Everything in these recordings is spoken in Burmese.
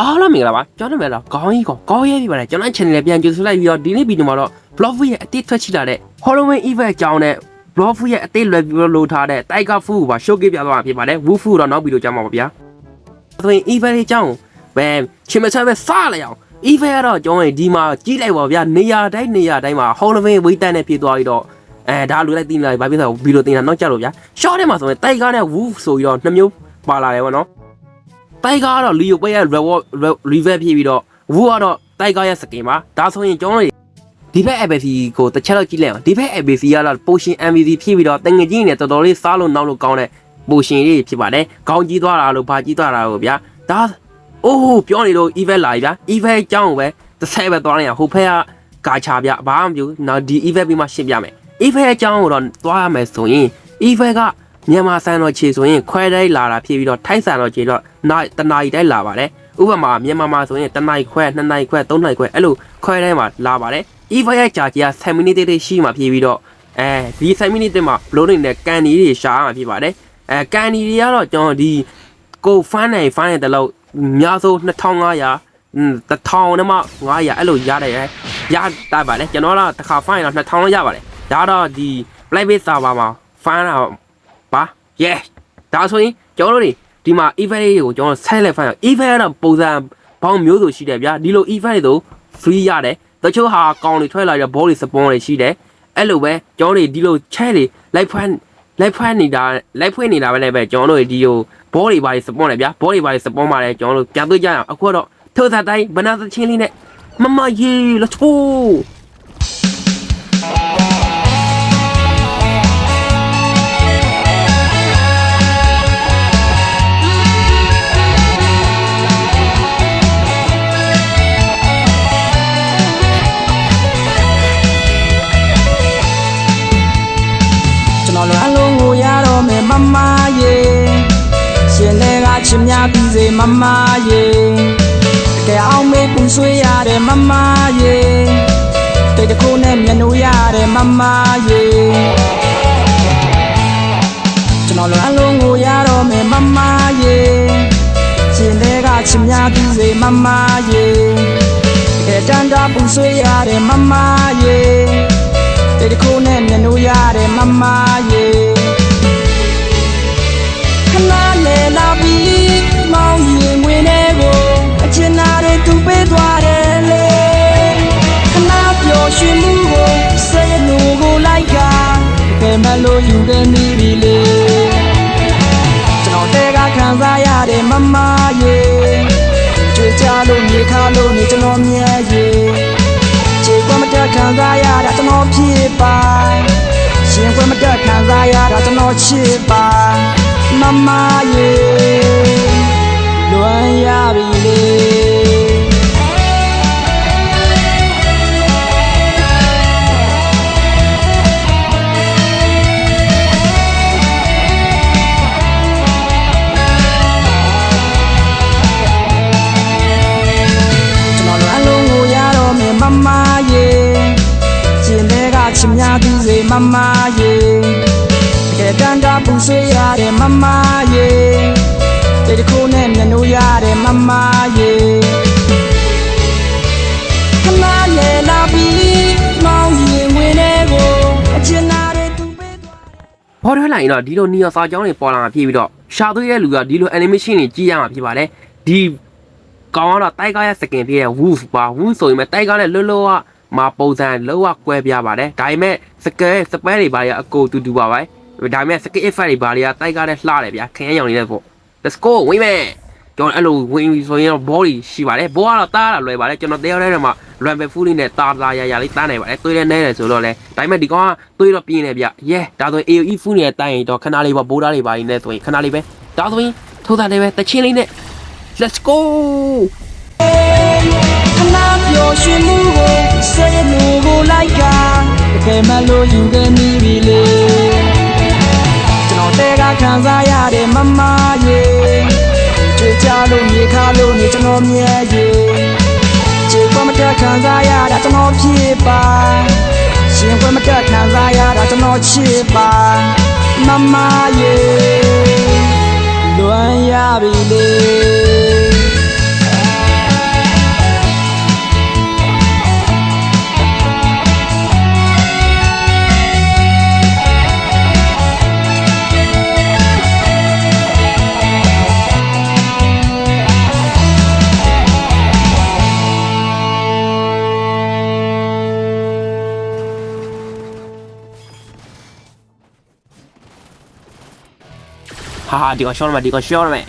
အားလုံးမင်္ဂလာပါကျွန်တော်နာမည်တော့ခေါင်းကြီးကောင်ခေါင်းရဲပြပါတယ်ကျွန်တော် channel လေးပြန်ကြိုဆိုလိုက်ပြီးတော့ဒီနေ့ဗီဒီယိုမှာတော့ Block Food ရဲ့အတိတ်ထွက်ရှိလာတဲ့ Halloween event အကြောင်းနဲ့ Block Food ရဲ့အတိတ်လွယ်ပြီးတော့လိုထားတဲ့ Tiger Food ကိုပါ showcase ပြသွားမှာဖြစ်ပါတယ် Wolf Food တော့နောက်ဗီဒီယိုကြမှာပါဗျာဆိုရင် event လေးအကြောင်းပဲချင်းမချပဲစလိုက်အောင် event ကတော့ကျွန်တော်ဒီမှာကြီးလိုက်ပါဗျာနေရာတိုင်းနေရာတိုင်းမှာ Halloween ဝေးတန်းနဲ့ဖြစ်သွားပြီးတော့အဲဒါလူလိုက်သိမလားဘာဖြစ်လဲဗီဒီယိုတင်တာနောက်ကြလို့ဗျာ short ထဲမှာဆိုရင် Tiger နဲ့ Wolf ဆိုပြီးတော့နှစ်မျိုးပါလာတယ်ဗောနော် တိုက်ကားကတော့လီယိုပဲရဲ့ reward reverb ဖြစ်ပြီးတော့ဝူကတော့တိုက်ကားရဲ့စကင်ပါဒါဆိုရင်ကျွန်တော်တို့ဒီဘက် ABC ကိုတစ်ချက်တော့ကြည့်လိုက်အောင်ဒီဘက် ABC ကတော့ potion MVC ဖြစ်ပြီးတော့တငယ်ကြီးနဲ့တော်တော်လေးစားလို့နောက်လို့ကောင်းတဲ့ potion လေးဖြစ်ပါတယ်ခေါင်းကြီးသွားတာလို့ဘာကြီးသွားတာလို့ဗျာဒါအိုးပြောနေလို့ event လာပြီဗျာ event အကြောင်းကိုပဲတစ်ဆက်ပဲသွားလိုက်ရဟိုဖက်ကကာချာဗျဘာမှမပြောနောက်ဒီ event ပြီးမှရှင်းပြမယ် event အကြောင်းကိုတော့သွားရမယ်ဆိုရင် event က မြန်မာစံတော်ခြေဆိုရင်ခွဲတိုင်းလာတာဖြစ်ပြီးတော့ထိုင်းစံတော်ခြေတော့နိုင်တနာရီတိုင်းလာပါတယ်ဥပမာမြန်မာမှာဆိုရင်တနာရီခွဲ2နာရီခွဲ3နာရီခွဲအဲ့လိုခွဲတိုင်းမှာလာပါတယ် event ရဲ့ကြာကြီးက7မိနစ်တိတိရှိမှဖြစ်ပြီးတော့အဲဒီ7မိနစ်တိမှာ bloating နဲ့ကန်ဒီတွေရှာရမှာဖြစ်ပါတယ်အဲကန်ဒီတွေကတော့ကျွန်တော်ဒီကိုဖန်းနိုင်ဖန်းနိုင်တလို့အများဆုံး2500อืมတထောင်နဲ့မှ900အဲ့လိုရတယ်ရရတာပါလေကျွန်တော်တော့တစ်ခါဖိုင်တော့2000လောက်ရပါတယ်ဒါတော့ဒီ private server မှာ fan တာ ပါ yes ဒါဆိုရင်ကျွန်တော်တို့တွေဒီမှာ event တွေကိုကျွန်တော်ဆက်လက် fan event ကတော့ပုံစံပေါင်းမျိုးစုံရှိတယ်ဗျာဒီလို event တွေဆို free ရတယ်တချို့ဟာကောင်းတွေထွက်လာတဲ့ ball တွေ spawn တွေရှိတယ်အဲ့လိုပဲကျွန်တော်တို့ဒီလို chat တွေ live fan live fan နေတာ live ဖွင့်နေတာပဲလည်းပဲကျွန်တော်တို့ဒီလို ball တွေပါတွေ spawn တယ်ဗျာ ball တွေပါတွေ spawn ပါတယ်ကျွန်တော်တို့ပြန်တွေ့ကြရအောင်အခုတော့ထိုးစားတိုင်းဘနာသချင်းလေးနဲ့မမရေ let's go ကျွန် မယ်မမရေရှင်တွေကချစ်များပြီးစေမမရေတကယ်အောင်မေးပူဆွေးရတယ်မမရေတိတ်တခုနဲ့မျက်နှာရတယ်မမရေကျွန်တော်လွမ်းလုံးကိုရတော့မယ်မမရေရှင်တွေကချစ်များပြီးစေမမရေတကယ်တန်တာပူဆွေးရတယ်မမရေတေတခုနဲ့မျက်နှာရတယ်မမရေခဏ လေလာပြီးမောင်ရင်ဝင်နေကိုအချင်နာတွေသူပေးသွားတယ်လေခဏပျော်ရွှင်မှုကိုစိတ်လူကိုလိုက်ကဘယ်မှလို့ယူခဲ့နေပြီလေကျွန်တော်တဲကခံစားရတယ်မမရေကြွေးကြလို့မြေခါလို့နေကျွန်တော်မြဲရေခြေခွဲမတက်ခံစားရတာကျွန်တော်ဖြစ်ပါရှင်ခွဲမတက်ခံစားရတာကျွန်တော်ချစ်ပါ မမရေလွမ်းရပြီလေကျွန်တော်လွမ်းလုံးကိုရတော့မယ်မမရေရှင်တွေကချစ်များသူစေမမရေ တကယ်တန်တာပူဆွေးရတယ်မမရေတေတခုနဲ့မျက်နှာရတယ်မမရေခဏလေလာပြီးမောင်ရင်ဝင်နေကိုအချင်နာတွေသူပေးသွားဘောထွက်လာရင်တော့ဒီလိုနီယောစာကြောင်းတွေပေါ်လာမှာဖြစ်ပြီးတော့ရှာသွေးတဲ့လူကဒီလို animation တွေကြည့်ရမှာဖြစ်ပါတယ်ဒီကောင်ကတော့တိုက်ကားရဲ့စကင်ဖြစ်တဲ့ wolf ပါ wolf ဆိုရင်ပဲတိုက်ကားနဲ့လွတ်လွတ်ကမှာပုံစံလောကကွဲပြားပါတယ်ဒါပေမဲ့စကယ်စပယ်တွေဘာတွေအကိုတူတူပါပဲ ဒါပေမဲ့စကယ် effect တွေဘာတွေကတိုက်ကားနဲ့လှတယ်ဗျာခရမ်းရောင်နေတဲ့ပေါ့ let's go ဝိမယ်ကျွန်တော်အဲ့လိုဝင်ပြီးဆိုရင်တော့ body ရှိပါတယ်ဘောကတော့တားတာလွယ်ပါတယ်ကျွန်တော်တရားထဲထဲမှာ ramble full လေးနဲ့တာတာရရလေးတားနေပါတယ်သွေးလည်းနဲတယ်ဆိုတော့လေဒါပေမဲ့ဒီကောင်ကသွေးတော့ပြင်းနေဗျ yeah ဒါဆိုရင် AOE full နဲ့တိုင်ရင်တော့ခဏလေးပေါ့ဘိုးသားတွေပါနေနဲ့ဆိုရင်ခဏလေးပဲဒါဆိုရင်ထိုးတာလေးပဲတချင်းလေးနဲ့ let's go ခဏပျော်ရွှင်မှုကိုစိတ်လူကိုလိုက်ကတကယ်မှလို့ယူခဲ့မိပြီ စားရတယ်မမရေကြွေးကြလို့မြေခါလို့နေကျွန်တော်မြဲရေခြေခွဲမတက်ခံစားရတာကျွန်တော်ဖြစ်ပါရှင်ခွဲမတက်ခံစားရတာကျွန်တော်ချစ်ပါမမရေလွမ်းရပြီလေ ဒီကရှောင်းရမယ်ဒီကရှောင်းရမယ်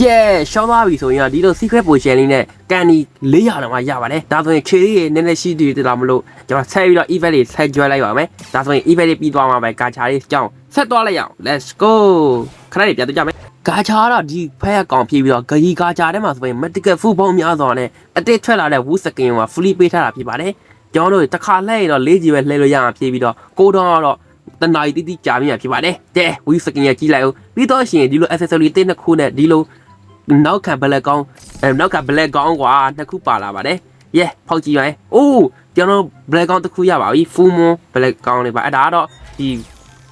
yeah ရှောင်းသွားပြီဆိုရင်ဒီလို secret potion လေးနဲ့ကန်ဒီ400လောက်မှရပါတယ်ဒါဆိုရင်ခြေလေးနည်းနည်းရှိသေးတယ်လားမလို့ကျွန်တော်ဆက်ပြီးတော့ event လေးဆက်ကြွလိုက်ပါမယ်ဒါဆိုရင် event လေးပြီးသွားမှာပဲကာချာလေးကြောင်းဆက်သွားလိုက်ရအောင် let's go ခဏလေးပြန်တော့ကြမယ်ကာချာတော့ဒီဖက်ကောင်ပြေးပြီးတော့ဂရီကာချာထဲမှာဆိုရင် medical food ပေါင်းများစွာနဲ့အတစ်ထွက်လာတဲ့ wood skin က free ပေးထားတာဖြစ်ပါတယ်ကျွန်တော်တို့တစ်ခါလှည့်ရင်တော့လေးကြီးပဲလှည့်လို့ရမှာပြေးပြီးတော့ကိုတော့ကတော့ တနာရီတိတိကြာမြင့်ဖြစ်ပါတယ်တဲ့ wood skin ရကြီးလိုက်အောင်ပြီးတော့ရှင်ဒီလို accessory တစ်နှစ်ခုနဲ့ဒီလိုနောက်ခံဘလက်ကောင်းအဲနောက်ခံဘလက်ကောင်းကွာနှစ်ခုပါလာပါတယ်။ yeah ဖောက်ကြည့်ရအောင်။အိုးကျွန်တော်ဘလက်ကောင်းတစ်ခုရပါပြီ။ full moon ဘလက်ကောင်းလေးပါ။အဲ့ဒါကတော့ဒီ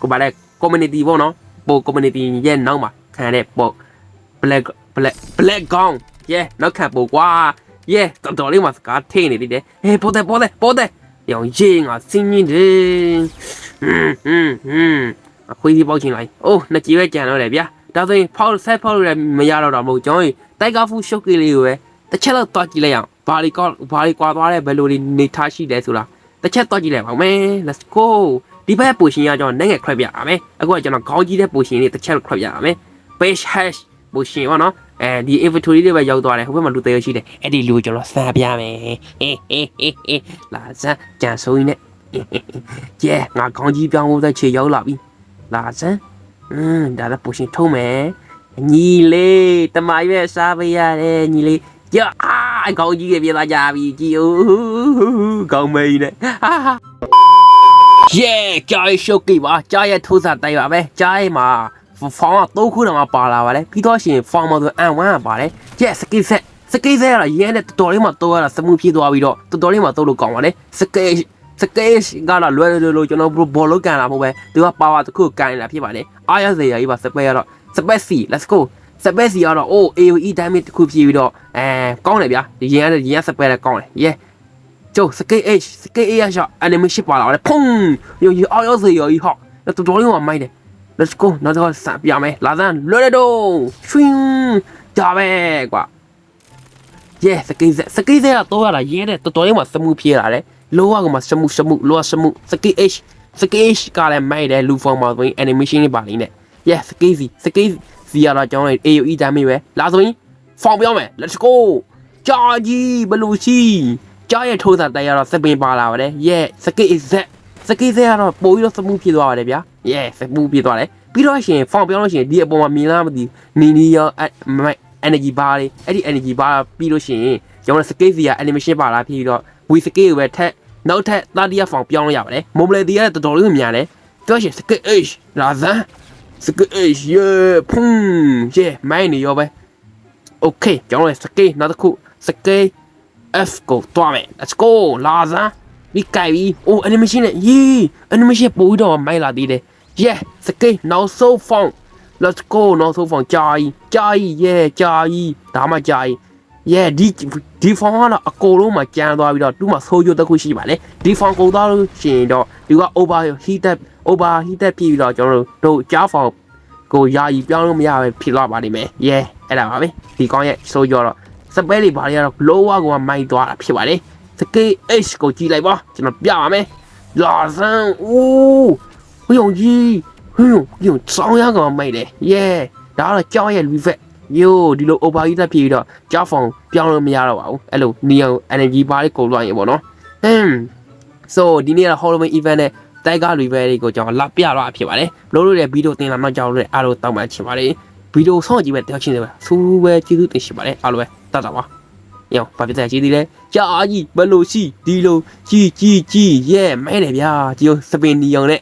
ကိုပါလဲ community ပေါ့နော်။ပို community ရဲ့နောက်မှာခံရတဲ့ပို black black black ကောင်း yeah နောက်ခံပိုကွာ yeah တော်တော်လေးမှာစကားထိနေသေးတယ်။ဟေးပိုတဲ့ပိုတဲ့ပိုတဲ့ရောင်ရင်ငါစင်းရင်တယ်။ဟွန်းဟွန်းဟွန်း အခွေးကြီးပေါက်ချင်လိုက်။အိုးနှစ်ကြီးပဲကြံတော့တယ်ဗျာ။ဒါဆိုရင်ဖောက်ဆက်ဖောက်လို့လည်းမရတော့တာမဟုတ်ကျွန်တော်တိုက်ကဖူးရှုပ်ကလေးကိုပဲတစ်ချက်တော့တွားကြည့်လိုက်အောင်ဘာလီကောဘာလီကွာသွားတဲ့ဘယ်လိုလေးနေထားရှိလဲဆိုတာတစ်ချက်တွားကြည့်လိုက်ပါမယ် let's go ဒီဘက်ပိုရှင်ကကျွန်တော်နိုင်ငံခွဲပြရမယ်အခုကကျွန်တော်ခေါင်းကြီးတဲ့ပိုရှင်လေးတစ်ချက်ခွဲပြရမယ် page hash ပိုရှင်ပေါ့နော်အဲဒီ inventory တွေပဲရောက်သွားတယ်ဟိုဘက်မှာလူသေးရရှိတယ်အဲ့ဒီလူကိုကျွန်တော်စမ်းပြမယ်ဟေးဟေးဟေးဟေးလာစမ်းကြံဆိုးနေ ကျဲငါခေါင်းကြီးပြောင်းဖို့တဲ့ခြေရောက်လာပြီလာစမ်းอืมဒါလည်းပိုရှင်ထုံးမယ်ညီလေးတမရွက်စားပေးရတယ်ညီလေးကြာအာကောင်းကြီးကပြေးသွားကြပြီကြည်ဦးကောင်းမေးနဲ့ဟာဟာယေကြာရရှုပ်ကိပါကြာရထိုးစားတိုက်ပါပဲကြာရမှာဖောင်းတော့ခုတော့ပါလာပါလေပြီးတော့ရှင်ဖောင်းမဆိုအန်ဝမ်းပါတယ်ကျက်စကိဆက်စကိဆက်ရရဲနဲ့တော်တော်လေးမှတော့ရတာစမှုပြေးသွားပြီးတော့တော်တော်လေးမှတော့လို့ကောင်းပါလေစကိ စကေးကတော့လွယ်လွယ်လို့ကျွန်တော်ဘောလုံးကန်လာဖို့ပဲသူကပါဝါတစ်ခုကန်လာဖြစ်ပါတယ်အားရစရာကြီးပါစပက်ရတော့စပက်စီ let's go စပက်စီကတော့ oh AOE damage တစ်ခုဖြည့်ပြီးတော့အဲကောင်းတယ်ဗျာဒီရင်ကရင်ကစပက်လည်းကောင်းတယ် yeah ကျိုးစကေး H စကေး A ရရှော့ animation ပါလာတယ်ဖုန်းရောရောအားရစရာကြီးဟော့တော်တော်လေးမှမိုက်တယ် let's go နောက်တော့စပြမယ်လာစမ်းလွယ်လွယ်တော့ရွှင်းကြပဲကွာ yeah စကေးစကေးကတော့ရတာရဲတဲ့တော်တော်လေးမှစမှုဖြည့်လာတယ် လောကမှာစမှုစမှုလောစမှုစကေး H စကေး H ကလည်းမိုက်တယ်လူဖော်မှာဆိုရင် animation တွေပါလိမ့်နဲ့ yes စကေးစီစကေးစီရတော့ကျွန်တော် AOE တမ်းမေးပဲလာဆိုရင်ဖောင်ပြောင်းမယ် let's go ကြာကြီးဘလူရှိကြာရဲ့ထိုးစားတိုက်ရတော့စပင်ပါလာပါတယ် yeah စကေး Z စကေး Z ကတော့ပိုပြီးတော့စမှုဖြစ်သွားပါတယ်ဗျာ yeah စမှုဖြစ်သွားတယ်ပြီးတော့ရှင်ဖောင်ပြောင်းလို့ရှင်ဒီအပေါ်မှာမြင်လားမသိနီနီရော energy bar လေးအဲ့ဒီ energy bar ပြီးလို့ရှင်ကျွန်တော်စကေးစီက animation ပါလာပြီးတော့ ဝီစကေးကိုပဲထက်နောက်ထပ်တာတီယာဖောင်ပြောင်းလို့ရပါတယ်မုံမလေတီကတော်တော်လေးမြန်တယ်ပြောရှင်စကေး H လာဇန်စကေး H ယေဖုန်ယေမိုင်းနေရောပဲ Okay ကျွန်တော်စကေးနောက်တစ်ခုစကေး F ကိုတွားမယ် Let's go လာဇန်ဒီကြိုက်ပြီအို animation နဲ့ယေ animation ပို့ပြီးတော့မိုင်းလာသေးတယ် Yeah စကေးနောက်ဆုံးဖောင် Let's go နောက်ဆုံးဖောင်ကြာကြီးကြာကြီး yeah ကြာကြီးဒါမှကြာကြီး yeah ဒီဒီဖောင်ကတော့အကုန်လုံးမှာကျန်းသွားပြီးတော့သူ့မှာဆိုးကျိုးတစ်ခုရှိပါလေဒီဖောင်ကုန်သွားလို့ရှိရင်တော့ဒီက over heated over heated ဖြစ်ပြီးတော့ကျွန်တော်တို့တို့ကြားဖောင်ကိုယာယီပြောင်းလို့မရပဲဖြစ်သွားပါလိမ့်မယ် yeah အဲ့ဒါပါပဲဒီကောင်းရဲ့ဆိုးကျိုးတော့စပယ်လေးဘာတွေကတော့ lower ကိုမိုက်သွားတာဖြစ်ပါလေစကေး H ကိုကြည့်လိုက်ပါကျွန်တော်ပြပါမယ်လာစမ်းအိုးဟိုယုံကြီးဟိုယုံယုံစောင်းရကောင်မိုက်တယ် yeah ဒါကတော့ကြောင်းရဲ့ reflect ယိုဒီလို over heat ဖြစ်ပြီးတော့ကြောက်ဖောင်ပြောင်းလို့မရတော့ပါဘူးအဲ့လို neon energy bar လေးကုန်သွားရင်ပေါ့နော်ဟမ် so ဒီနေ့က Halloween event နဲ့တိုက်ကား river တွေကိုကျွန်တော်လာပြတော့ဖြစ်ပါတယ်လို့လို့လည်းဗီဒီယိုတင်လာမှကြောက်လို့အားလို့တောက်မှချင်ပါတယ်ဗီဒီယိုဆောင်းကြည့်ပဲတောက်ချင်တယ်ပဲစူးပဲကျေးဇူးတင်ရှိပါတယ်အားလို့ပဲတတ်တာပါယောဘာဖြစ်တဲ့ကြီးဒီလဲကြာကြီးဘယ်လိုရှိဒီလိုကြီးကြီးကြီးရဲ့မဲတယ်ဗျာဒီစပင်နီယုံနဲ့